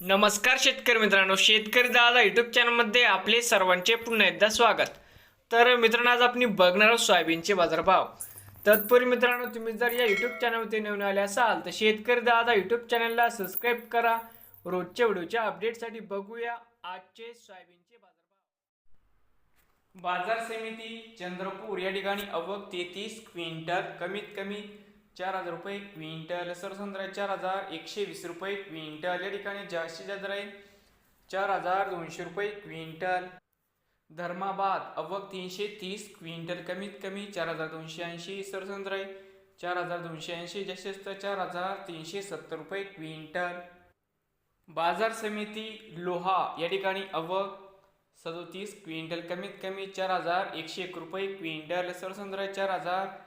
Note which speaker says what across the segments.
Speaker 1: नमस्कार शेतकरी मित्रांनो शेतकरी दादा युट्यूब चॅनलमध्ये आपले सर्वांचे पुन्हा एकदा स्वागत. तर मित्रांनो आज आपण बघणार आहोत सोयाबीनचे बाजारभाव. तत्पूर्वी मित्रांनो तुम्ही जर या यूट्यूब चॅनलवरती नवीन आले असाल तर शेतकरी दादा यूट्यूब चॅनलला सबस्क्राईब करा. रोजच्या व्हिडिओच्या अपडेटसाठी बघूया आजचे सोयाबीनचे बाजारभाव. बाजार समिती चंद्रपूर या ठिकाणी अवघ तेहतीस क्विंटल कमीत कमी चार हजार रुपये क्विंटल. सरसंद्रा चार हजार एकशे वीस रुपये क्विंटल. या ठिकाणी जास्तीत जास्त राहील चार हजार दोनशे रुपये क्विंटल. धर्माबाद अवक तीनशे तीस क्विंटल. कमीत कमी चार हजार दोनशे ऐंशी सरसंद्रा चार हजार दोनशे ऐंशी जास्तीत जास्त चार हजार तीनशे सत्तर रुपये क्विंटल. बाजार समिती लोहा या ठिकाणी अवक सदोतीस क्विंटल. कमीत कमी चार हजार एकशे एक रुपये क्विंटल. सरसंद्रा चार हजार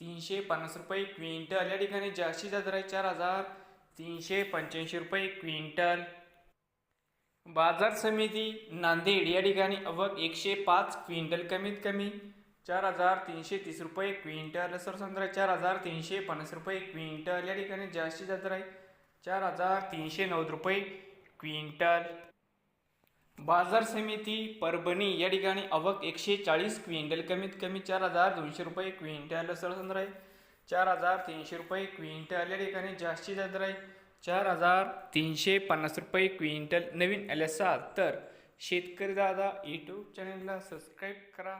Speaker 1: तीनशे पन्नास रुपये क्विंटल. या ठिकाणी जास्तीत जास्त आहे चार हजार तीनशे पंच्याऐंशी रुपये क्विंटल. बाजार समिती नांदेड या ठिकाणी अवघ एकशे पाच क्विंटल कमीत कमी चार हजार तीनशे तीस रुपये क्विंटल. सरसंद्रा चार हजार तीनशे पन्नास रुपये क्विंटल. या ठिकाणी जास्तीत जास्त आहे चार हजार तीनशे नव्वद रुपये क्विंटल. बाजार समिती परभणी या ठिकाणी अवक एकशे चाळीस क्विंटल कमीत कमी चार हजार दोनशे रुपये क्विंटल सरसंद्र आहे. चार हजार तीनशे रुपये क्विंटल या ठिकाणी जास्तीत जास्त आहे. चार हजार तीनशे पन्नास रुपये क्विंटल नवीन आले असाल तर शेतकरी दादा यूट्यूब चॅनलला सबस्क्राईब करा.